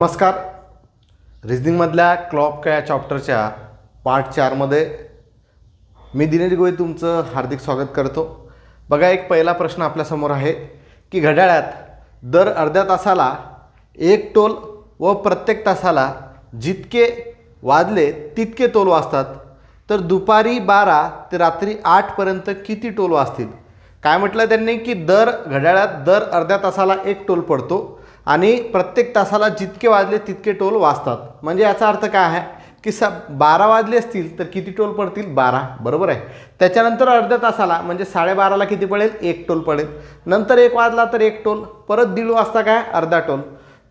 नमस्कार. रिझनिंगमधल्या क्लॉक या चॅप्टरच्या पार्ट चारमध्ये मी दिनेश गोय तुमचं हार्दिक स्वागत करतो. बघा एक पहिला प्रश्न आपल्यासमोर आहे की घड्याळात दर अर्ध्या तासाला एक टोल व प्रत्येक तासाला जितके वाजले तितके टोल वाजतात. तर दुपारी बारा ते रात्री आठपर्यंत किती टोल वाजतील? काय म्हटलं त्यांनी की दर घड्याळात दर अर्ध्या तासाला एक टोल पडतो. आणि प्रत्येक तासाला जितके वाजले तितके टोल वाजतात म्हणजे याचा अर्थ काय आहे? की स बारा वाजले असतील तर किती टोल पडतील? बारा. बरोबर आहे? त्याच्यानंतर अर्ध्या तासाला म्हणजे साडेबाराला किती पडेल? एक टोल पडेल. नंतर एक वाजला तर एक टोल. परत दीड वाजता काय? अर्धा टोल.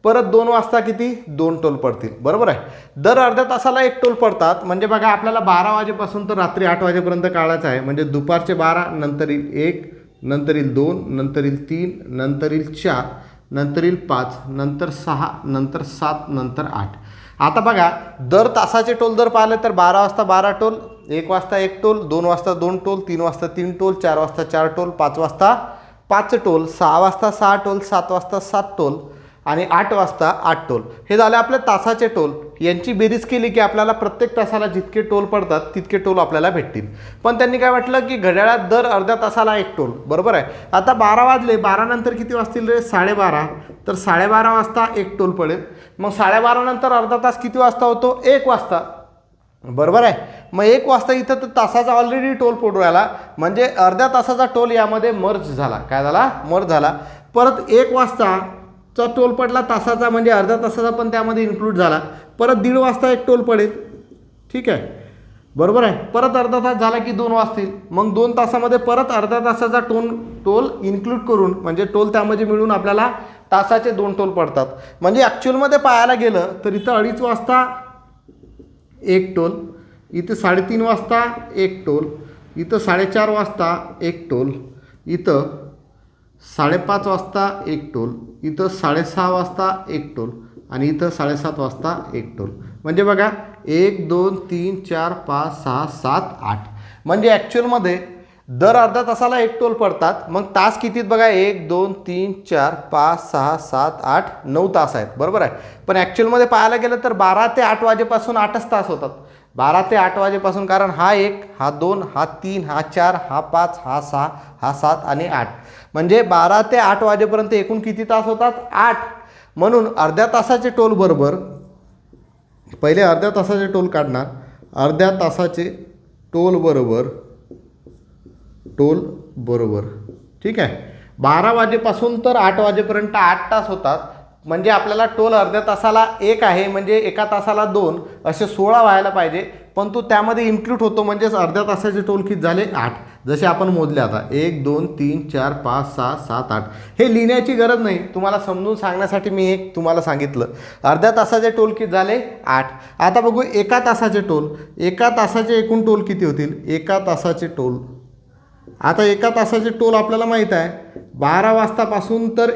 परत दोन वाजता किती? दोन टोल पडतील. बरोबर आहे? दर अर्ध्या तासाला एक टोल पडतात. म्हणजे बघा आपल्याला बारा वाजेपासून तर रात्री आठ वाजेपर्यंत काढायचं आहे. म्हणजे दुपारचे बारा नंतर येईल एक नंतर येईल दोन नंतर येईल तीन नंतर येईल चार. नंतर येईल पाच नंतर सहा नंतर सात नंतर आठ. आता बघा दर तासाचे टोल जर पाहिले तर बारा वाजता बारा टोल एक वाजता एक टोल दोन वाजता दोन टोल तीन वाजता तीन टोल चार वाजता चार टोल पाच वाजता पाच टोल सहा वाजता सहा टोल सात वाजता सात टोल. आणि आठ वाजता आठ टोल. हे झाले आपले तासाचे टोल. यांची बेरीज केली की आपल्याला प्रत्येक तासाला जितके टोल पडतात तितके टोल आपल्याला भेटतील. पण त्यांनी काय म्हटलं की घड्याळात दर अर्ध्या तासाला एक टोल. बरोबर आहे? आता बारा वाजले बारानंतर किती वाजतील रे? साडेबारा. तर साडेबारा वाजता एक टोल पडेल. मग साडेबारानंतर अर्धा तास किती वाजता होतो? एक वाजता. बरोबर आहे? मग एक वाजता इथं तर तासाचा ऑलरेडी टोल पडू राहिला. म्हणजे अर्ध्या तासाचा टोल यामध्ये मर्ज झाला. काय झाला? मर्ज झाला. परत एक वाजता चा टोल पडला तासाचा म्हणजे अर्ध्या तासाचा पण त्यामध्ये इन्क्लूड झाला. परत दीड वाजता एक टोल पडेल. ठीक आहे? बरोबर आहे? परत अर्धा तास झाला की दोन वाजतील. मग दोन तासामध्ये परत अर्धा तासाचा टोल टोल इन्क्लूड करून म्हणजे टोल त्यामध्ये मिळून आपल्याला तासाचे दोन टोल पडतात. म्हणजे ॲक्च्युअलमध्ये पाहायला गेलं तर इथं अडीच वाजता एक टोल इथं साडेतीन वाजता एक टोल इथं साडेचार वाजता एक टोल इथं साडेपाच वाजता एक टोल इथं साडेसहा वाजता एक टोल आणि इथं साडेसात वाजता एक टोल. म्हणजे बघा एक दोन तीन चार पाच सहा सात आठ. म्हणजे ॲक्च्युअलमध्ये दर अर्धा तासाला एक टोल पडतात. मग तास कितीत बघा? एक दोन तीन चार पाच सहा सात आठ नऊ तास आहेत. बरोबर आहे? पण ॲक्च्युअलमध्ये पाहायला गेलं तर बारा ते आठ वाजेपासून आठच तास होतात. बारा ते आठ वाजेपासून कारण हा एक हा दोन हा तीन हा चार हा पाच हा सहा हा सात आणि आठ. म्हणजे बारा ते आठ वाजेपर्यंत एकूण किती तास होतात? आठ. म्हणून अर्ध्या तासाचे टोल बरोबर पहिले अर्ध्या तासाचे टोल काढणार. अर्ध्या तासाचे टोल बरोबर टोल बरोबर. ठीक आहे? बारा वाजेपासून तर आठ वाजेपर्यंत आठ तास होतात. म्हणजे आपल्याला टोल अर्ध्या तासाला एक आहे म्हणजे एका तासाला दोन असे सोळा व्हायला पाहिजे. पण तो त्यामध्ये इन्क्लूड होतो म्हणजेच अर्ध्या तासाचे टोल किती झाले? आठ. जसे आपण मोजले आता एक दोन तीन चार पाच सहा सात आठ. हे लिहिण्याची गरज नाही. तुम्हाला समजून सांगण्यासाठी मी एक तुम्हाला सांगितलं. अर्ध्या तासाचे टोल किती झाले? आठ. आता बघू एका तासाचे टोल. एका तासाचे एकूण टोल किती होतील? एका तासाचे टोल. आता एका तासाचे टोल आपल्याला माहीत आहे. बारा वाजतापासून तर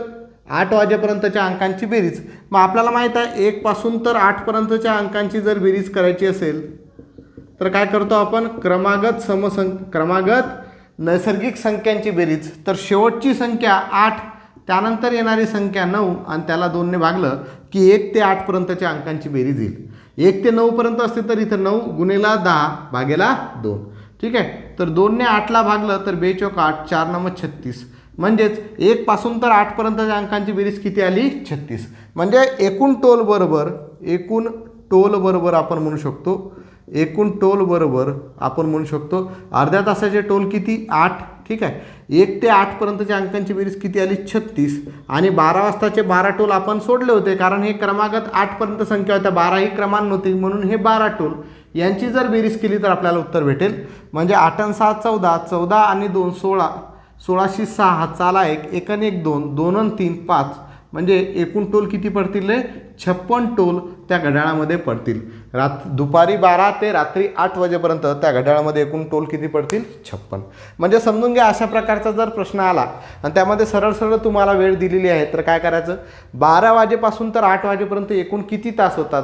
आठ वाजेपर्यंतच्या अंकांची बेरीज. मग आपल्याला माहीत आहे एकपासून तर आठपर्यंतच्या अंकांची जर बेरीज करायची असेल तर काय करतो आपण? क्रमागत समसंख क्रमागत नैसर्गिक संख्यांची बेरीज. तर शेवटची संख्या आठ त्यानंतर येणारी संख्या नऊ आणि त्याला दोनने भागलं की एक ते आठपर्यंतच्या अंकांची बेरीज येईल. एक ते नऊपर्यंत असते तर इथं नऊ गुन्हेला दहा भागेला दोन. ठीक आहे? तर दोनने आठला भागलं तर बेचोक आठ चार नंबर छत्तीस. म्हणजेच एकपासून तर आठपर्यंतच्या अंकांची बेरीज किती आली? छत्तीस. म्हणजे एकूण टोल बरोबर एकूण टोल बरोबर आपण म्हणू शकतो एकूण टोल बरोबर आपण म्हणू शकतो अर्ध्या तासाचे टोल किती? आठ. ठीक आहे? एक ते आठपर्यंतच्या अंकांची बेरीज किती आली? छत्तीस. आणि बारा वाजताचे बारा टोल आपण सोडले होते कारण हे क्रमागत आठपर्यंत संख्या होत्या बारा ही क्रमांक नव्हती म्हणून हे बारा टोल. यांची जर बेरीज केली तर आपल्याला उत्तर भेटेल. म्हणजे आठ आणि सहा चौदा चौदा आणि दोन सोळा. सोळाशे सहा चाला एक एकन एक दोन दोन आणि तीन पाच. म्हणजे एकूण टोल किती पडतील रे? छप्पन टोल त्या घड्याळामध्ये पडतील. रात दुपारी बारा ते रात्री आठ वाजेपर्यंत त्या घड्याळामध्ये एकूण टोल किती पडतील? छप्पन. म्हणजे समजून घ्या अशा प्रकारचा जर प्रश्न आला आणि त्यामध्ये सरळ सरळ तुम्हाला वेळ दिलेली आहे तर काय करायचं? बारा वाजेपासून तर आठ वाजेपर्यंत एकूण किती तास होतात?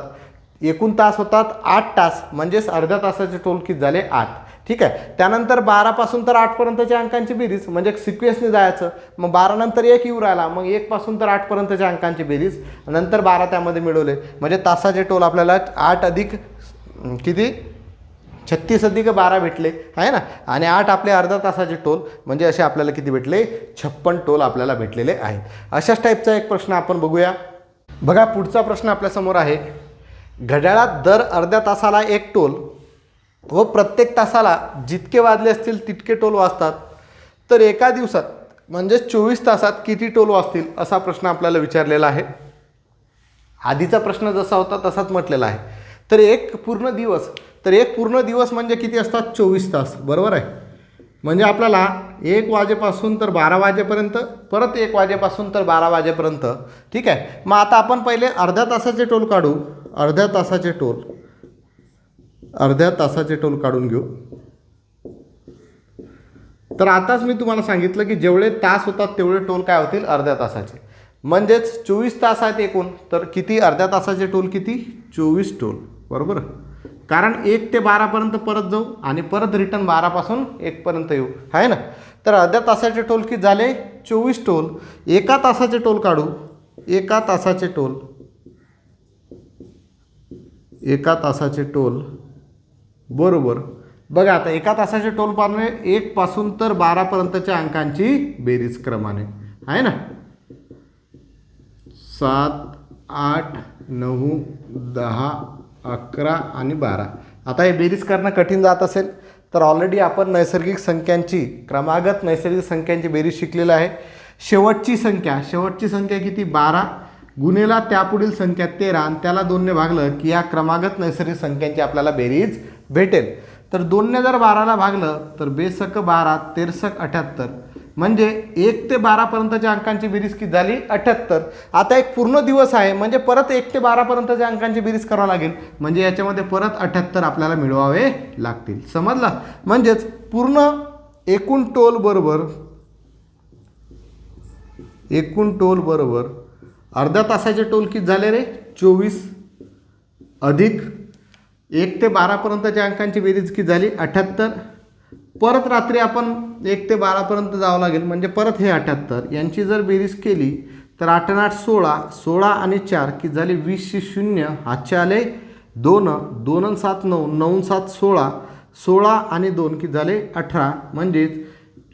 एकूण तास होतात आठ तास म्हणजेच अर्ध्या तासाचे टोल किती झाले? आठ. ठीक आहे? त्यानंतर बारापासून तर आठपर्यंतच्या अंकांची बेरीज म्हणजे सिक्वेन्सने जायचं मग बारानंतर एक येऊ राहिला मग एकपासून तर आठपर्यंतच्या अंकांची बेरीज नंतर बारा त्यामध्ये मिळवले. म्हणजे तासाचे टोल आपल्याला आठ अधिक किती? छत्तीस अधिक बारा भेटले आहे ना? आणि आठ आपले अर्धा तासाचे टोल म्हणजे असे आपल्याला किती भेटले? छप्पन टोल आपल्याला भेटलेले आहेत. अशाच टाईपचा एक प्रश्न आपण बघूया. बघा पुढचा प्रश्न आपल्यासमोर आहे. घड्याळात दर अर्ध्या तासाला एक टोल व प्रत्येक तासाला जितके वाजले असतील तितके टोल वाजतात तर एका दिवसात म्हणजे चोवीस तासात किती टोल वाजतील असा प्रश्न आपल्याला विचारलेला आहे. आधीचा प्रश्न जसा होता तसाच म्हटलेला आहे. तर एक पूर्ण दिवस तर एक पूर्ण दिवस म्हणजे किती असतात? चोवीस तास. बरोबर आहे? म्हणजे आपल्याला एक वाजेपासून तर बारा वाजेपर्यंत परत एक वाजेपासून तर बारा वाजेपर्यंत ठीक आहे? मग आता आपण पहिले अर्ध्या तासाचे टोल काढू. अर्ध्या तासाचे टोल. अर्ध्या तासाचे टोल काढून घेऊ. तर आताच मी तुम्हाला सांगितलं की जेवढे तास होतात तेवढे टोल काय होतील? अर्ध्या तासाचे. म्हणजेच चोवीस तास आहेत एकूण तर किती? अर्ध्या तासाचे टोल किती? चोवीस टोल. बरोबर? कारण एक ते बारापर्यंत परत जाऊ आणि परत रिटर्न बारापासून एकपर्यंत येऊ. आहे ना? तर अर्ध्या तासाचे टोल किती झाले? चोवीस टोल. एका तासाचे टोल काढू. एका तासाचे टोल. एका तासाचे टोल बरोबर. बघा आता एका तासाचे टोल पारणे एकपासून तर बारापर्यंतच्या अंकांची बेरीज क्रमाने. आहे ना? सात आठ नऊ दहा अकरा आणि बारा. आता हे बेरीज करणं कठीण जात असेल तर ऑलरेडी आपण नैसर्गिक संख्यांची क्रमागत नैसर्गिक संख्यांची बेरीज शिकलेलं आहे. शेवटची संख्या शेवटची संख्या किती? बारा. गुन्हेला त्यापुढील संख्या तेरा आणि त्याला दोनने भागलं की या क्रमागत नैसर्गिक संख्यांची आपल्याला बेरीज भेटेल. तर दोनने जर बाराला भागलं तर बेसक बारा तेरसक अठ्याहत्तर. म्हणजे एक ते बारापर्यंतच्या अंकांची बेरीज किती झाली अठ्याहत्तर. आता एक पूर्ण दिवस आहे म्हणजे परत एक ते बारापर्यंतच्या अंकांची बेरीज करावं लागेल. म्हणजे याच्यामध्ये परत अठ्याहत्तर आपल्याला मिळवावे लागतील. समजला? म्हणजेच पूर्ण एकूण टोल बरोबर एकूण टोल बरोबर अर्ध्या तासाचे टोल किती झाले रे? चोवीस अधिक एक ते बारापर्यंतच्या अंकांची बेरीज किती झाली अठ्याहत्तर. परत रात्री आपण एक ते बारापर्यंत जावं लागेल म्हणजे परत हे अठ्याहत्तर. यांची जर बेरीज केली तर आठ आठ सोळा सोळा आणि चार की झाले वीसशे शून्य हातचे आले दोन दोन सात नऊ नऊ सात सोळा सोळा आणि दोन की झाले अठरा. म्हणजेच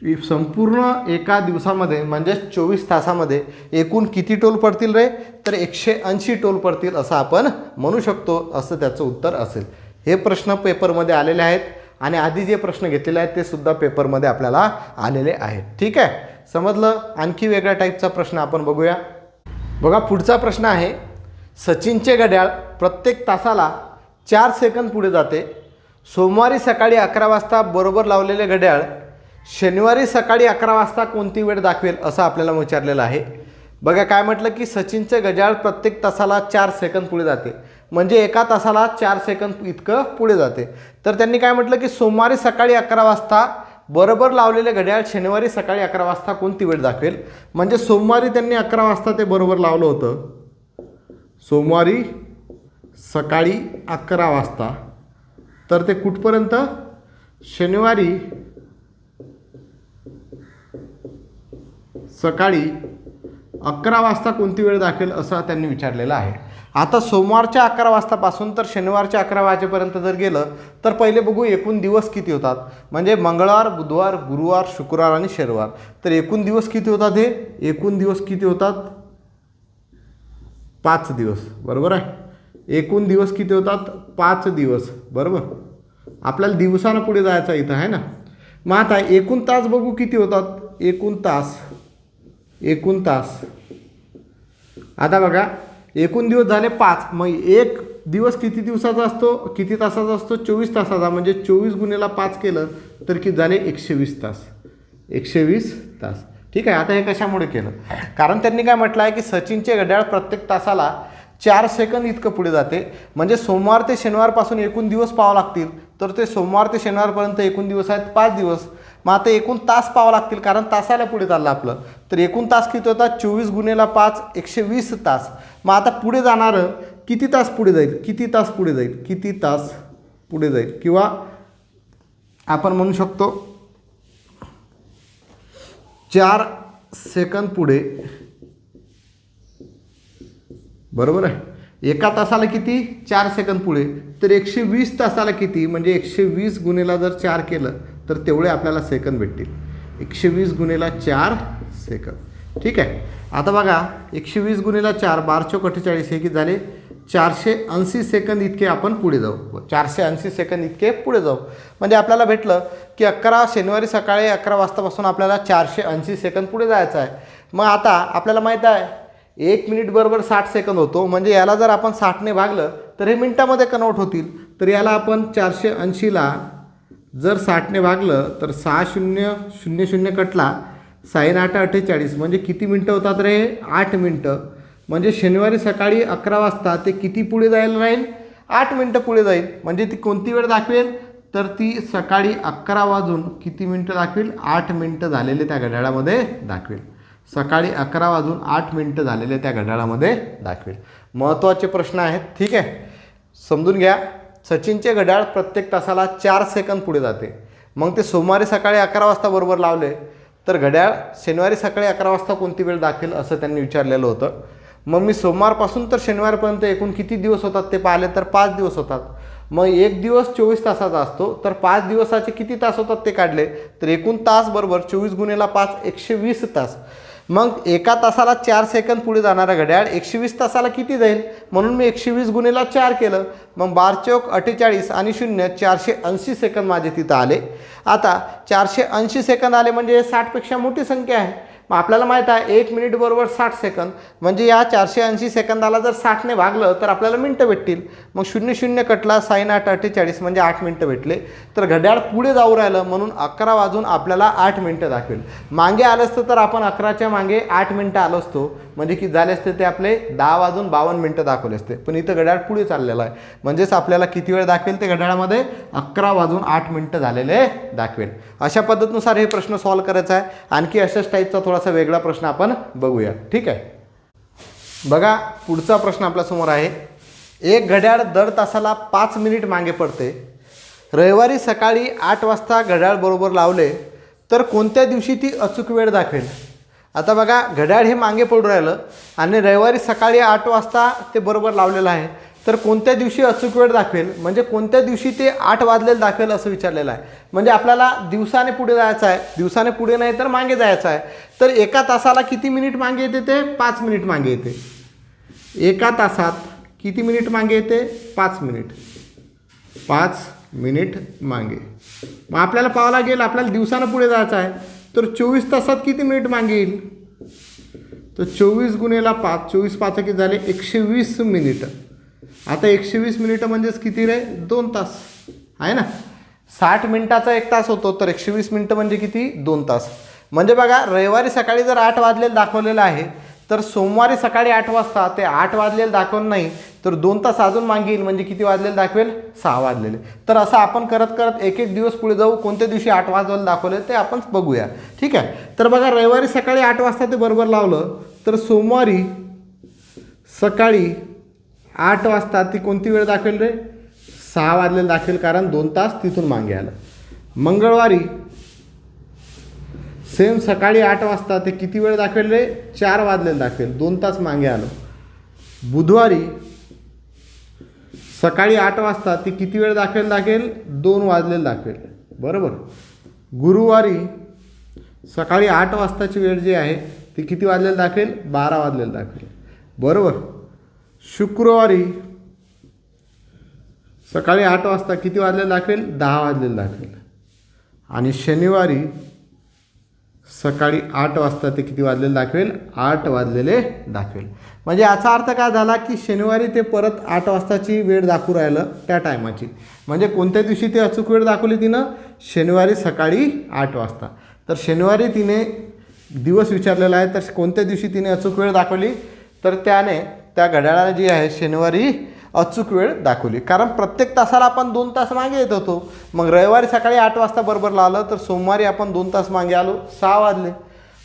संपूर्ण एका दिवसामध्ये म्हणजेच चोवीस तासामध्ये एकूण किती टोल पडतील रे? तर एकशे ऐंशी टोल पडतील असं आपण म्हणू शकतो असं त्याचं उत्तर असेल. हे प्रश्न पेपरमध्ये आलेले आहेत आणि आधी जे प्रश्न घेतलेले आहेत ते सुद्धा पेपरमध्ये आपल्याला आलेले आहेत. ठीक आहे? समजलं? आणखी वेगळ्या टाईपचा प्रश्न आपण बघूया. बघा पुढचा प्रश्न आहे. सचिनचे घड्याळ प्रत्येक तासाला चार सेकंद पुढे जाते. सोमवारी सकाळी अकरा वाजता बरोबर लावलेले घड्याळ शनिवारी सकाळी अकरा वाजता कोणती वेळ दाखवेल असं आपल्याला विचारलेलं आहे. बघा काय म्हटलं की सचिनचे घड्याळ प्रत्येक तासाला चार सेकंद पुढे जाते. म्हणजे एका तासाला चार सेकंद इतकं पुढे जाते. तर त्यांनी काय म्हटलं की सोमवारी सकाळी अकरा वाजता बरोबर लावलेले घड्याळ शनिवारी सकाळी अकरा वाजता कोणती वेळ दाखवेल? म्हणजे सोमवारी त्यांनी अकरा वाजता ते बरोबर लावलं होतं. सोमवारी सकाळी अकरा वाजता. तर ते कुठपर्यंत? शनिवारी सकाळी अकरा वाजता कोणती वेळ दाखवेल असा त्यांनी विचारलेला आहे. आता सोमवारच्या अकरा वाजतापासून तर शनिवारच्या अकरा वाजेपर्यंत जर गेलं तर पहिले बघू एकूण दिवस किती होतात. म्हणजे मंगळवार बुधवार गुरुवार शुक्रवार आणि शनिवार. तर एकूण दिवस किती होतात हे? एकूण दिवस किती होतात? पाच दिवस. बरोबर आहे? एकूण दिवस किती होतात? पाच दिवस. बरोबर? आपल्याला दिवसानं पुढे जायचं इथं आहे ना? मग आता एकूण तास बघू किती होतात? एकूण तास. एकूण तास. आता बघा एकूण दिवस झाले पाच. मग एक दिवस किती दिवसाचा असतो? किती तासाचा असतो? चोवीस तासाचा. म्हणजे चोवीस गुन्हेला पाच केलं तर किती झाले? एकशे वीस तास. एकशे वीस तास. ठीक आहे आता हे कशामुळे केलं? कारण त्यांनी काय म्हटलं आहे की सचिनचे घड्याळ प्रत्येक तासाला चार सेकंद इतकं पुढे जाते. म्हणजे सोमवार ते शनिवारपासून एकूण दिवस पाहावं लागतील. तर ते सोमवार ते शनिवारपर्यंत एकूण दिवस आहेत पाच दिवस. मग आता एकूण तास पाहावं लागतील कारण तासाला पुढे चाललं आपलं. तर एकूण तास किती होतात चोवीस गुन्हेला पाच एकशे वीस तास. मग आता पुढे जाणारं किती तास पुढे जाईल? किती तास पुढे जाईल? किती तास पुढे जाईल? किंवा आपण म्हणू शकतो चार सेकंद पुढे. बरोबर आहे? एका तासाला किती? चार सेकंद पुढे. तर एकशे वीस तासाला किती? म्हणजे एकशे वीस गुन्हेला जर चार केलं तर तेवढे आपल्याला सेकंद भेटतील. एकशे वीस गुन्हेला चार सेकंद. ठीक आहे. आता बघा एकशे वीस गुणीला चार बारशे अठ्ठेचाळीस हे किती झाले? चारशे ऐंशी सेकंद इतके आपण पुढे जाऊ. चारशे ऐंशी सेकंद इतके पुढे जाऊ. म्हणजे आपल्याला भेटलं की अकरा शनिवारी सकाळी अकरा वाजतापासून आपल्याला चारशे ऐंशी सेकंद पुढे जायचं आहे. मग आता आपल्याला माहीत आहे एक मिनिट बरोबर साठ सेकंद होतो. म्हणजे याला जर आपण साठने भागलं तर हे मिनटामध्ये कन्वर्ट होतील. तर याला आपण चारशे ऐंशीला जर साठने भागलं तर सहा शून्य शून्य शून्य कटला साईन आठ अठ्ठेचाळीस. म्हणजे किती मिनटं होतात रे? आठ मिनटं. म्हणजे शनिवारी सकाळी अकरा वाजता ते किती पुढे जायला राहील? आठ मिनटं पुढे जाईल. म्हणजे ती कोणती वेळ दाखवेल? तर ती सकाळी अकरा वाजून किती मिनटं दाखवेल? आठ मिनटं झालेले त्या घड्याळामध्ये दाखवेल. सकाळी अकरा वाजून आठ मिनटं झालेले त्या घड्याळामध्ये दाखवेल. महत्त्वाचे प्रश्न आहेत. ठीक आहे? समजून घ्या. सचिनचे घड्याळ प्रत्येक तासाला चार सेकंद पुढे जाते. मग ते सोमवारी सकाळी अकरा वाजता बरोबर लावले. तर घड्याळ शनिवारी सकाळी अकरा वाजता कोणती वेळ दाखवेल असं त्यांनी विचारलेलं होतं. मग मी सोमवारपासून तर शनिवारपर्यंत एकूण किती दिवस होतात ते पाहिले तर पाच दिवस होतात. मग एक दिवस चोवीस तासाचा असतो तर पाच दिवसाचे किती तास होतात ते काढले? तर एकूण तास बरोबर चोवीस गुन्हेला पाच एकशे वीस तास. मग एका तासाला चार सेकंद पुढे जाणारा घड्याळ एकशे वीस तासाला किती जाईल? म्हणून मी एकशे वीस गुन्हेला चार केलं. मग बार चौक अठ्ठेचाळीस आणि शून्य चारशे ऐंशी सेकंद माझे तिथं आले. आता चारशे ऐंशी सेकंद आले म्हणजे साठपेक्षा मोठी संख्या आहे. मग आपल्याला माहीत आहे एक मिनिट बरोबर साठ सेकंद म्हणजे या चारशे ऐंशी सेकंदाला जर साठने भागलं तर आपल्याला मिनटं भेटतील. मग शून्य शून्य कटला साईन आठ अठ्ठेचाळीस म्हणजे आठ मिनटं भेटले. तर घड्याळ पुढे जाऊ राहिलं म्हणून अकरा वाजून आपल्याला आठ मिनटं दाखवेल. मागे आलं असतं तर आपण अकराच्या मागे आठ मिनटं आलो असतो. म्हणजे की झाले असते ते आपले दहा वाजून बावन्न मिनटं दाखवले असते. पण इथं घड्याळ पुढे चाललेलं आहे. म्हणजेच आपल्याला किती वेळ दाखवेल ते घड्याळामध्ये? अकरा वाजून आठ मिनटं झालेले दाखवेल. अशा पद्धतीनुसार हे प्रश्न सॉल्व करायचा आहे. आणखी अशाच टाईपचा थोडासा वेगळा प्रश्न आपण बघूया. ठीक आहे? बघा पुढचा प्रश्न आपल्यासमोर आहे. एक घड्याळ दर तासाला पाच मिनिट मागे पडते. रविवारी सकाळी आठ वाजता घड्याळ बरोबर लावले तर कोणत्या दिवशी ती अचूक वेळ दाखवेल? आता बघा घड्याळ हे मागे पडून राहिलं आणि रविवारी सकाळी आठ वाजता ते बरोबर लावलेलं आहे. तर कोणत्या दिवशी अचूक वेळ दाखवेल? म्हणजे कोणत्या दिवशी ते आठ वाजलेलं दाखवेल असं विचारलेलं आहे. म्हणजे आपल्याला दिवसाने पुढे जायचं आहे. दिवसाने पुढे नाही तर मागे जायचं आहे. तर एका तासाला किती मिनिट मागे येते ते? पाच मिनिट मागे येते. एका तासात किती मिनिट मागे येते? पाच मिनिट. पाच मिनिट मागे. मग आपल्याला पाहावं लागेल आपल्याला दिवसानं पुढे जायचं आहे. तर चोवीस तासात किती मिनिट मागे येईल? तर चोवीस गुन्हेला पाच चोवीस पाच किती झाले एकशे वीस मिनिटं. आता एकशे वीस मिनिटं म्हणजेच किती रे? दोन तास. आहे ना? साठ मिनिटाचा एक तास होतो तर एकशे वीस मिनिटं म्हणजे किती? दोन तास. म्हणजे बघा रविवारी सकाळी जर आठ वाजलेलं दाखवलेलं आहे तर सोमवारी सकाळी आठ वाजता ते आठ वाजलेलं दाखवलं नाही तर दोन तास अजून मागे येईल म्हणजे किती वाजलेलं दाखवेल? सहा वाजलेले. तर असं आपण करत करत एक एक दिवस पुढे जाऊ कोणत्या दिवशी आठ वाजवायला दाखवले ते आपण बघूया. ठीक आहे? तर बघा रविवारी सकाळी आठ वाजता ते बरोबर लावलं तर सोमवारी सकाळी आठ वाजता ती कोणती वेळ दाखवेल रे? सहा वाजलेलं दाखवेल कारण दोन तास तिथून मागे आलं. मंगळवारी सेम सकाळी आठ वाजता ते किती वेळ दाखवेल रे? चार वाजलेलं दाखवेल दोन तास मागे आलं. बुधवारी सकाळी आठ वाजता ती किती वेळ दाखवेल दाखवेल? दोन वाजलेलं दाखवेल. बरोबर? गुरुवारी सकाळी आठ वाजताची वेळ जी आहे ती किती वाजलेलं दाखवेल? बारा वाजलेलं दाखवेल. बरोबर? शुक्रवारी सकाळी आठ वाजता किती वाजलेलं दाखवेल? दहा वाजलेलं दाखवेल. आणि शनिवारी सकाळी आठ वाजता ते किती वाजलेले दाखवेल? आठ वाजलेले दाखवेल. म्हणजे याचा अर्थ काय झाला की शनिवारी ते परत आठ वाजताची वेळ दाखवू राहिलं त्या टायमाची. म्हणजे कोणत्या दिवशी ते अचूक वेळ दाखवली तिनं? शनिवारी सकाळी आठ वाजता. तर शनिवारी तिने दिवस विचारलेला आहे तर कोणत्या दिवशी तिने अचूक वेळ दाखवली? तर त्याने त्या घड्याळाला जी आहे शनिवारी अचूक वेळ दाखवली. कारण प्रत्येक तासाला आपण दोन तास मागे येत होतो. मग रविवारी सकाळी आठ वाजता बरोबर लावलं तर सोमवारी आपण दोन तास मागे आलो सहा वाजले.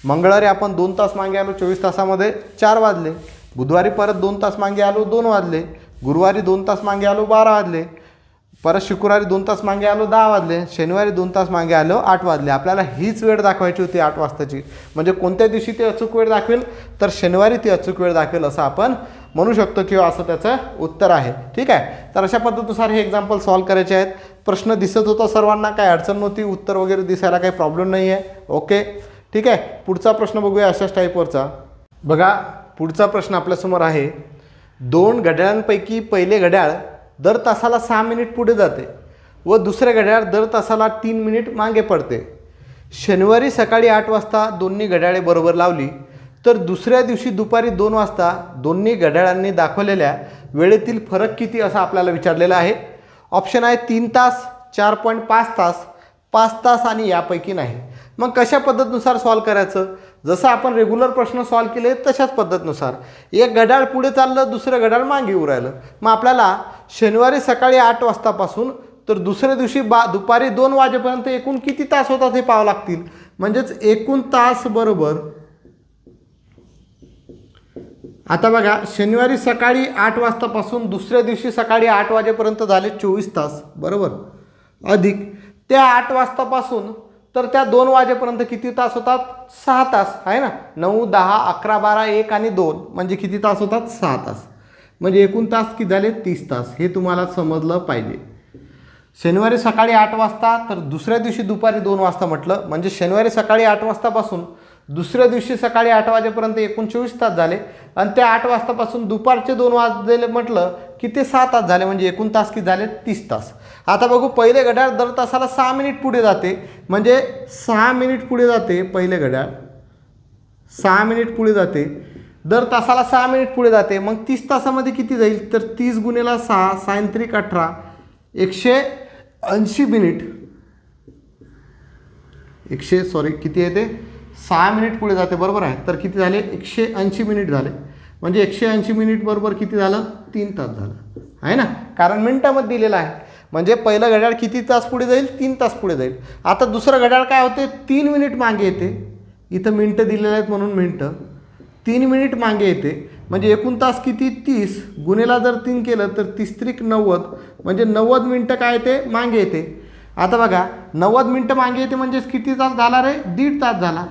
मंगळवारी आपण दोन तास मागे आलो चोवीस तासामध्ये चार वाजले. बुधवारी परत दोन तास मागे आलो दोन वाजले. गुरुवारी दोन तास मागे आलो बारा वाजले. परत शुक्रवारी दोन तास मागे आलो दहा वाजले. शनिवारी दोन तास मागे आलो आठ वाजले. आपल्याला हीच वेळ दाखवायची होती आठ वाजताची. म्हणजे कोणत्या दिवशी ती अचूक वेळ दाखवेल तर शनिवारी ती अचूक वेळ दाखवेल असं आपण म्हणू शकतो किंवा असं त्याचं उत्तर आहे. ठीक आहे? तर अशा पद्धतीनुसार हे एक्झाम्पल सॉल्व करायचे आहेत. प्रश्न दिसत होता सर्वांना काय अडचण नव्हती उत्तर वगैरे दिसायला काही प्रॉब्लेम नाही आहे ओके ठीक आहे? पुढचा प्रश्न बघूया अशाच टाईपवरचा बघा पुढचा प्रश्न आपल्यासमोर आहे. दोन घड्याळांपैकी पहिले घड्याळ दर तासाला सहा मिनिट पुढे जाते व दुसऱ्या घड्याळ दर तासाला तीन मिनिट मागे पडते. शनिवारी सकाळी आठ वाजता दोन्ही घड्याळे बरोबर लावली तर दुसऱ्या दिवशी दुपारी दोन वाजता दोन्ही घड्याळांनी दाखवलेल्या वेळेतील फरक किती असा आपल्याला विचारलेला आहे. ऑप्शन आहे तीन तास चार पॉईंट पाच तास पाच तास आणि यापैकी नाही. मग कशा पद्धतीनुसार सॉल्व करायचं? जसं आपण रेग्युलर प्रश्न सॉल्व केले तशाच पद्धतीनुसार. एक घड्याळ पुढे चाललं दुसरं घड्याळ मागे येऊ राहिलं. मग आपल्याला शनिवारी सकाळी आठ वाजतापासून तर दुसऱ्या दिवशी बा दुपारी दोन वाजेपर्यंत एकूण किती तास होतात हे पाहावं लागतील? म्हणजेच एकूण तास बरोबर. आता बघा शनिवारी सकाळी आठ वाजतापासून दुसऱ्या दिवशी सकाळी आठ वाजेपर्यंत झाले चोवीस तास. बरोबर? अधिक. त्या आठ वाजतापासून तर त्या दोन वाजेपर्यंत किती तास होतात? सहा तास आहे ना? नऊ दहा अकरा बारा एक आणि दोन. म्हणजे किती तास होतात? सहा तास. म्हणजे एकूण तास किती झाले? तीस तास. हे तुम्हाला समजलं पाहिजे. शनिवारी सकाळी आठ वाजता तर दुसऱ्या दिवशी दुपारी दोन वाजता म्हटलं. म्हणजे शनिवारी सकाळी आठ वाजतापासून दुसऱ्या दिवशी सकाळी आठ वाजेपर्यंत एकूण चोवीस तास झाले. आणि त्या आठ वाजतापासून दुपारचे दोन वाजलेले म्हटलं की ते सहा तास झाले. म्हणजे एकूण तास किती झाले? तीस तास. आता बघू पहिले घड्याळ दर तासाला सहा मिनिट पुढे जाते. म्हणजे सहा मिनिट पुढे जाते पहिले घड्याळ. सहा मिनिट पुढे जाते. दर तासाला सहा मिनिट पुढे जाते. मग तीस तासामध्ये किती जाईल? तर तीस गुन्हेला सहा सायंत्रिक अठरा एकशे ऐंशी मिनिट. एकशे सॉरी किती येते? सहा मिनिट पुढे जाते बरोबर आहे? तर किती झाले? एकशे ऐंशी मिनिट झाले. म्हणजे एकशे ऐंशी मिनिट बरोबर किती झालं? तीन तास झालं. आहे ना? कारण मिनटामध्ये दिलेलं आहे. म्हणजे पहिलं घड्याळ किती तास पुढे जाईल? तीन तास पुढे जाईल. आता दुसरं घड्याळ काय होते तीन मिनिट मागे येते. इथं मिनटं दिलेलं आहेत म्हणून मिनटं. तीन मिनिट मागे येते. म्हणजे एकूण तास किती? तीस. गुन्हेला जर तीन केलं तर तीस त्रिक नव्वद. म्हणजे नव्वद मिनटं काय येते? मागे येते. आता बघा नव्वद मिनटं मागे येते म्हणजेच किती तास झाला रे? दीड तास झाला.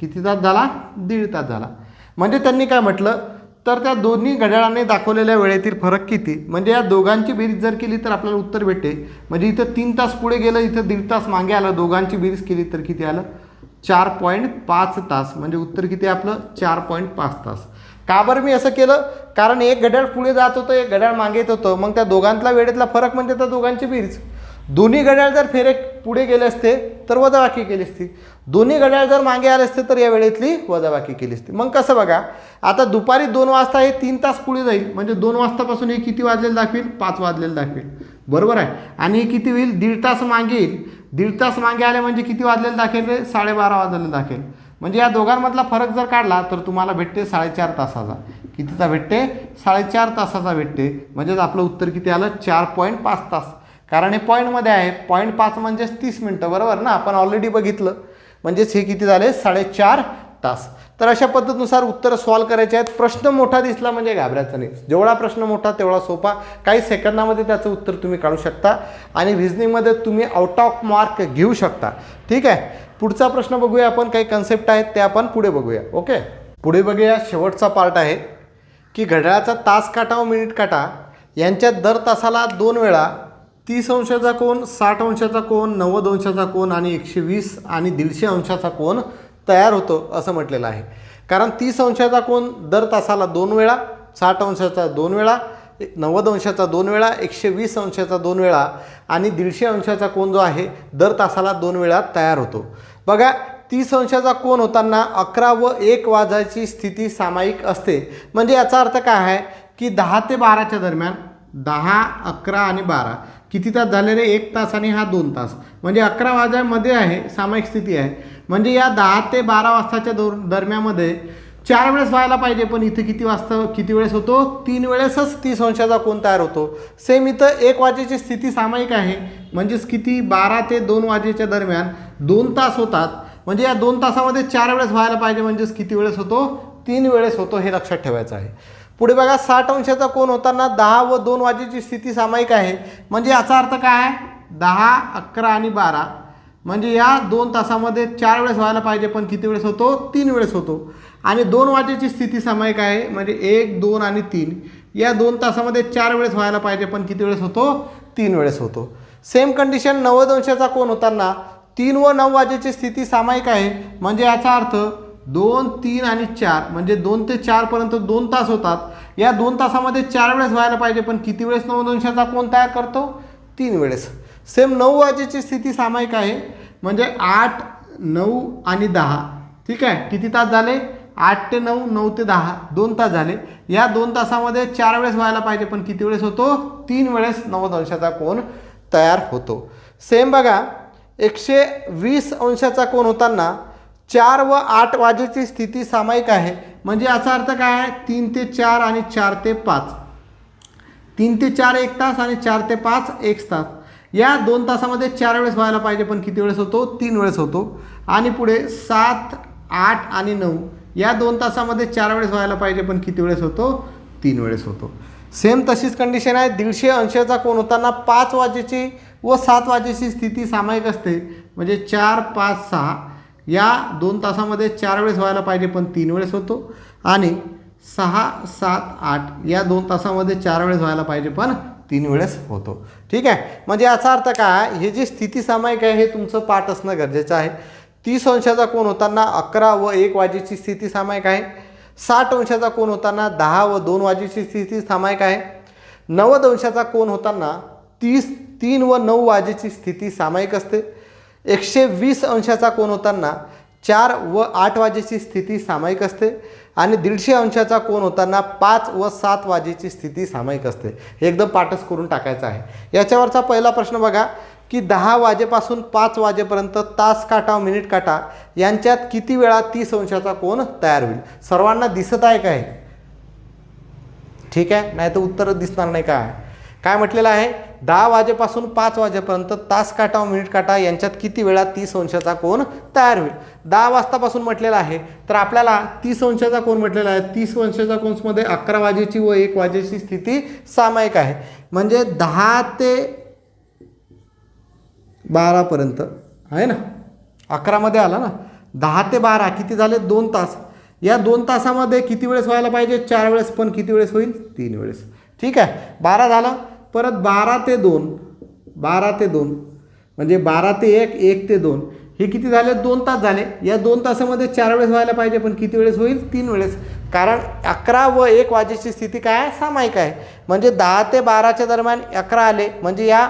किती तास झाला? दीड तास झाला. म्हणजे त्यांनी काय म्हटलं? तर त्या दोन्ही घड्याळाने दाखवलेल्या वेळेतील फरक किती? म्हणजे या दोघांची बेरीज जर केली तर आपल्याला उत्तर भेटते म्हणजे इथं तीन तास पुढे गेलं इथं दीड तास मागे आलं दोघांची बेरीज केली तर किती आलं? चार पॉईंट पाच तास. म्हणजे उत्तर किती आपलं? चार पॉईंट पाच तास. का बरं मी असं केलं? कारण एक घड्याळ पुढे जात होतं एक घड्याळ मागे येत होतं. मग त्या दोघांतला वेळेतला फरक म्हणजे त्या दोघांची बेरीज. दोन्ही घड्याळ जर फेरे पुढे गेले असते तर वजाबाकी केली असती. दोन्ही घड्याळ जर मागे आले असते तर या वेळेतली वजाबाकी केली असती. मग कसं बघा आता दुपारी दोन वाजता हे तीन तास पुढे जाईल. म्हणजे दोन वाजतापासून हे किती वाजलेलं दाखवेल? पाच वाजलेलं दाखवेल. बरोबर आहे? आणि हे किती होईल? दीड तास मागे येईल. दीड तास मागे आले म्हणजे किती वाजलेलं दाखेल रे? साडेबारा वाजलेलं दाखवेल. म्हणजे या दोघांमधला फरक जर काढला तर तुम्हाला भेटते साडेचार तासाचा. कितीचा भेटते? साडेचार तासाचा भेटते. म्हणजेच आपलं उत्तर किती आलं? चार पॉईंट पाच तास. कारण हे पॉईंटमध्ये आहे. पॉईंट पाच म्हणजेच तीस मिनटं बरोबर ना? आपण ऑलरेडी बघितलं. म्हणजेच हे किती झाले? साडेचार तास. तर अशा पद्धतीनुसार उत्तरं सॉल्व करायचे आहेत. प्रश्न मोठा दिसला म्हणजे घाबरायचा नाही. जेवढा प्रश्न मोठा तेवढा सोपा. काही सेकंदामध्ये त्याचं उत्तर तुम्ही काढू शकता. आणि रिझनिंगमध्ये तुम्ही आउट ऑफ मार्क घेऊ शकता. ठीक आहे? पुढचा प्रश्न बघूया आपण. काही कन्सेप्ट आहेत ते आपण पुढे बघूया. ओके पुढे बघूया. शेवटचा पार्ट आहे. की घड्याळाचा तास काटा व मिनिट काटा यांच्यात दर तासाला दोन वेळा तीस अंशाचा कोण साठ अंशाचा कोण नव्वद अंशाचा कोण आणि एकशे वीस आणि दीडशे अंशाचा कोण तयार होतो असं म्हटलेलं आहे. कारण तीस अंशाचा कोण दर तासाला दोन वेळा साठ अंशाचा दोन वेळा नव्वद अंशाचा दोन वेळा एकशे वीस अंशाचा दोन वेळा आणि दीडशे अंशाचा कोण जो आहे दर तासाला दोन वेळा तयार होतो. बघा तीस अंशाचा कोण होताना अकरा व एक वाजायची स्थिती सामायिक असते. म्हणजे याचा अर्थ काय आहे? की दहा ते बाराच्या दरम्यान दहा अकरा आणि बारा किती तास झालेले एक तास आणि हा दोन तास. म्हणजे अकरा वाजामध्ये आहे सामायिक स्थिती आहे. म्हणजे या दहा ते बारा वाजताच्या दो दरम्यामध्ये चार वेळेस व्हायला पाहिजे पण इथं किती वाजता किती वेळेस होतो? तीन वेळेसच तीस अंशाचा कोण तयार होतो? सेम इथं एक वाजेची स्थिती सामायिक आहे. म्हणजेच किती? बारा ते दोन वाजेच्या दरम्यान दोन तास होतात. म्हणजे या दोन तासामध्ये चार वेळेस व्हायला पाहिजे म्हणजेच किती वेळेस होतो? तीन वेळेस होतो हे लक्षात ठेवायचं आहे. पुढे बघा साठ अंशाचा कोण होताना दहा व दोन वाजेची स्थिती सामायिक आहे. म्हणजे याचा अर्थ काय आहे? दहा अकरा आणि बारा. म्हणजे या दोन तासामध्ये चार वेळेस व्हायला पाहिजे पण किती वेळेस होतो? तीन वेळेस होतो. आणि दोन वाजेची स्थिती सामायिक आहे म्हणजे एक दोन आणि तीन. या दोन तासामध्ये चार वेळेस व्हायला पाहिजे पण किती वेळेस होतो? तीन वेळेस होतो. सेम कंडिशन नव्वद अंशाचा कोण होताना तीन व नऊ वाजेची स्थिती सामायिक आहे. म्हणजे याचा अर्थ दोन तीन आणि चार म्हणजे दोन ते चारपर्यंत दोन तास होतात. या दोन तासामध्ये चार वेळेस व्हायला पाहिजे पण किती वेळेस नऊ दोनशेचा कोण तयार करतो? तीन वेळेस. सेम नऊ वाजेची स्थिती सामायिक आहे. म्हणजे आठ नऊ आणि दहा. ठीक आहे? किती तास झाले? आठ ते नऊ नऊ ते दहा. दोन तास झाले. या दोन तासामध्ये चार वेळेस व्हायला पाहिजे पण किती वेळेस होतो? तीन वेळेस नव्वद अंशाचा कोण तयार होतो. सेम बघा एकशे वीस अंशाचा कोण होताना चार व आठ वाजेची स्थिती सामायिक आहे. म्हणजे याचा अर्थ काय आहे? तीन ते चार आणि चार ते पाच. तीन ते चार एक तास आणि चार ते पाच एक तास. या दोन तासामध्ये चार वेळेस व्हायला पाहिजे पण किती वेळेस होतो? तीन वेळेस होतो. आणि पुढे सात आठ आणि नऊ या दोन तासामध्ये चार वेळेस व्हायला पाहिजे पण किती वेळेस होतो? तीन वेळेस होतो. सेम तशीच कंडिशन आहे. दीडशे अंशाचा कोण होताना पाच वाजेची व सात वाजेची स्थिती सामायिक असते. म्हणजे चार पाच सहा या दोन तासामध्ये चार वेळेस व्हायला पाहिजे पण तीन वेळेस होतो. आणि सहा सात आठ या दोन तासामध्ये चार वेळेस व्हायला पाहिजे पण तीन वेळेस होतो. ठीक आहे? म्हणजे याचा अर्थ काय? हे जे स्थिती सामायिक आहे हे तुमचं पाठ असणं गरजेचं आहे. तीस अंशाचा कोण होताना अकरा व एक वाजेची स्थिती सामायिक आहे. साठ अंशाचा कोण होताना दहा व दोन वाजेची स्थिती सामायिक आहे. नव्वद अंशाचा कोण होताना तीस तीन व नऊ वाजेची स्थिती सामायिक असते. एकशे वीस अंशाचा कोण होताना चार व आठ वाजेची स्थिती सामायिक असते आणि दीडशे अंशाचा कोण होताना पाच व सात वाजेची स्थिती सामायिक असते. एकदम पाठच करून टाकायचं आहे. याच्यावरचा पहिला प्रश्न बघा की दहा वाजेपासून पाच वाजेपर्यंत तास काटा मिनिट काटा यांच्यात किती वेळा तीस अंशाचा कोण तयार होईल? सर्वांना दिसत आहे काय ठीक आहे? नाही तर उत्तर दिसणार नाही काय काय म्हटलेलं आहे? दहा वाजेपासून पाच वाजेपर्यंत तास काटा मिनिट काटा यांच्यात किती वेळा तीस अंशाचा कोण तयार होईल? दहा वाजतापासून म्हटलेला आहे तर आपल्याला तीस अंशाचा कोण म्हटलेला आहे. तीस अंशाच्या कोन्समध्ये अकरा वाजेची व एक वाजेची स्थिती सामायिक आहे. म्हणजे दहा ते बारापर्यंत आहे ना? अकरामध्ये आला ना? दहा ते बारा किती झाले? दोन तास. या दोन तासामध्ये किती वेळेस व्हायला पाहिजे? चार वेळेस पण किती वेळेस होईल? तीन वेळेस. ठीक आहे? बारा झालं. परत बारा ते दोन बारा ते दोन म्हणजे बारा ते एक एक ते दोन हे किती झाले? दोन तास झाले. या दोन तासामध्ये चार वेळेस व्हायला पाहिजे पण किती वेळेस होईल? तीन वेळेस. कारण अकरा व एक वाजेची स्थिती काय आहे? सामायिक आहे. म्हणजे दहा ते बाराच्या दरम्यान अकरा आले. म्हणजे या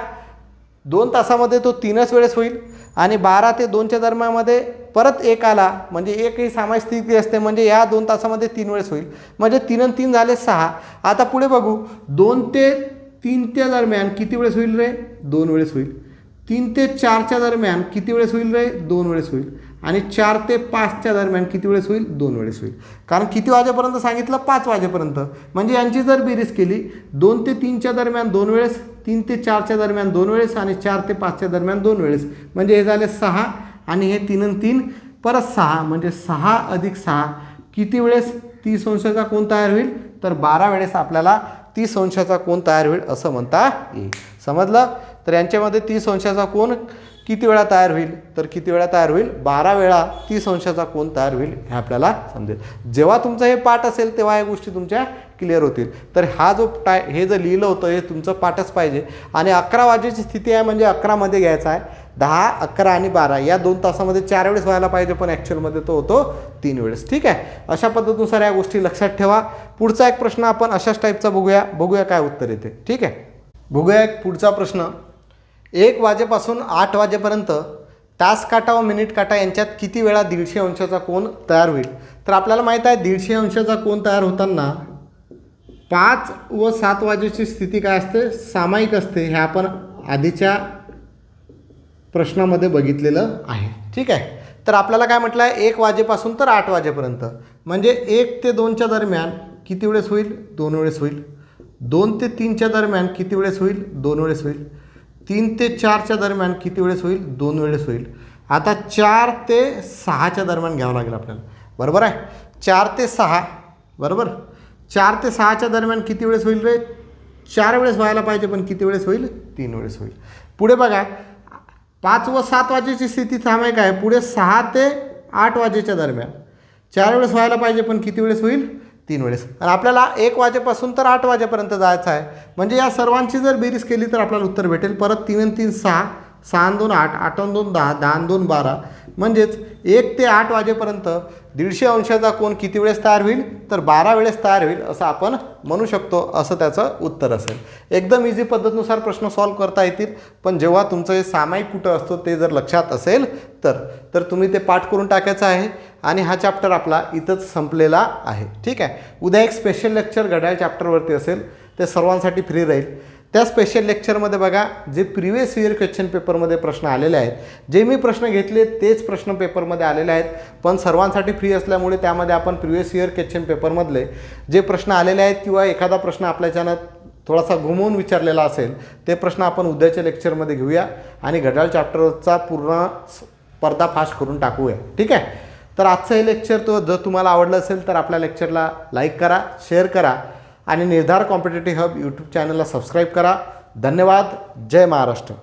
दोन तासामध्ये तो तीनच वेळेस होईल. आणि बारा ते दोनच्या दरम्यानमध्ये परत एक आला. म्हणजे एक ही सामायिक स्थिती असते. म्हणजे या दोन तासामध्ये तीन वेळेस होईल. म्हणजे तीन आणि तीन झाले सहा. आता पुढे बघू. दोन ते तीनच्या दरम्यान किती वेळेस होईल रे? दोन वेळेस होईल. तीन ते चारच्या दरम्यान किती वेळेस होईल रे? दोन वेळेस होईल. आणि चार ते पाचच्या दरम्यान किती वेळेस होईल? दोन वेळेस होईल. कारण किती वाजेपर्यंत सांगितलं? पाच वाजेपर्यंत. म्हणजे यांची जर बेरीज केली दोन ते तीनच्या दरम्यान दोन वेळेस तीन ते चारच्या दरम्यान दोन वेळेस आणि चार ते पाचच्या दरम्यान दोन वेळेस. म्हणजे हे झाले सहा आणि हे तीन आणि तीन. परत सहा म्हणजे सहा अधिक सहा. किती वेळेस? तीस अंशाचा कोण तयार होईल? तर बारा वेळेस आपल्याला तीस अंशाचा कोण तयार होईल असं म्हणता येईल. समजलं? तर यांच्यामध्ये तीस अंशाचा कोण किती वेळा तयार होईल? तर किती वेळा तयार होईल? बारा वेळा तीस अंशाचा कोण तयार होईल हे आपल्याला समजेल. जेव्हा तुमचं हे पाठ असेल तेव्हा या गोष्टी तुमच्या क्लिअर होतील. तर हा जो टाय हे जे लिहिलं होतं हे तुमचं पाठच पाहिजे. आणि अकरा वाजेची स्थिती आहे म्हणजे अकरामध्ये घ्यायचा आहे. दहा अकरा आणि बारा या दोन तासामध्ये चार वेळेस व्हायला पाहिजे पण ॲक्च्युअलमध्ये तो होतो तीन वेळेस. ठीक आहे? अशा पद्धतीनुसार या गोष्टी लक्षात ठेवा. पुढचा एक प्रश्न आपण अशाच टाईपचा बघूया. बघूया काय उत्तर येते. ठीक आहे? बघूया एक पुढचा प्रश्न. एक वाजेपासून आठ वाजेपर्यंत तास काटा व मिनिट काटा यांच्यात किती वेळा दीडशे अंशाचा कोण तयार होईल? तर आपल्याला माहीत आहे दीडशे अंशाचा कोण तयार होताना पाच व सात वाजेची स्थिती काय असते? सामायिक असते. हे आपण आधीच्या प्रश्नामध्ये बघितलेलं आहे. ठीक आहे? तर आपल्याला काय म्हटलं आहे एक वाजेपासून तर आठ वाजेपर्यंत. म्हणजे एक ते दोनच्या दरम्यान किती वेळेस होईल? दोन वेळेस होईल. दोन ते तीनच्या दरम्यान किती वेळेस होईल? दोन वेळेस होईल. तीन ते चारच्या दरम्यान किती वेळेस होईल? दोन वेळेस होईल. आता चार ते सहाच्या दरम्यान घ्यावं लागेल आपल्याला. बरोबर आहे? चार ते सहा. बरोबर? चार ते सहाच्या दरम्यान किती वेळेस होईल रे? चार वेळेस व्हायला पाहिजे पण किती वेळेस होईल? तीन वेळेस होईल. पुढे बघा पाच व सात वाजेची स्थिती सामायिक आहे पुढे सहा ते आठ वाजेच्या दरम्यान. चार वेळेस व्हायला पाहिजे पण किती वेळेस होईल? तीन वेळेस. आणि आपल्याला एक वाजेपासून तर आठ वाजेपर्यंत जायचं आहे. म्हणजे या सर्वांची जर बेरीज केली तर आपल्याला उत्तर भेटेल. परत तीन आणि तीन सहा सहा दोन आठ आठ दोन दहा दहा दोन बारा. म्हणजेच एक ते आठ वाजेपर्यंत दीडशे अंशाचा कोण किती वेळेस तयार होईल? तर बारा वेळेस तयार होईल असं आपण म्हणू शकतो असं त्याचं उत्तर असेल. एकदम इझी पद्धतीनुसार प्रश्न सॉल्व करता येतील. पण जेव्हा तुमचं हे सामायिक कुठं असतो ते जर लक्षात असेल तर तर तुम्ही ते पाठ करून टाकायचं आहे. आणि हा चॅप्टर आपला इथंच संपलेला आहे. ठीक आहे? उद्या एक स्पेशल लेक्चर घड्याळ चॅप्टरवरती असेल. ते सर्वांसाठी फ्री राहील. त्या स्पेशल लेक्चरमध्ये बघा जे प्रिवियस इयर क्वेश्चन पेपरमध्ये प्रश्न आलेले आहेत जे मी प्रश्न घेतले तेच प्रश्न पेपरमध्ये आलेले आहेत. पण सर्वांसाठी फ्री असल्यामुळे त्यामध्ये आपण प्रिवियस इयर क्वेश्चन पेपरमधले जे प्रश्न आलेले आहेत किंवा एखादा प्रश्न आपल्याच्यानं थोडासा घुमवून विचारलेला असेल ते प्रश्न आपण उद्याच्या लेक्चरमध्ये घेऊया आणि घड्याळ चॅप्टरचा पूर्ण पर्दाफाश करून टाकूया. ठीक आहे? तर आजचं हे लेक्चर तो जर तुम्हाला आवडलं असेल तर आपल्या लेक्चरला लाईक करा शेअर करा. आणि निर्धार कॉम्पिटेटिव्ह हब यूट्यूब चॅनलला सबस्क्राईब करा. धन्यवाद. जय महाराष्ट्र.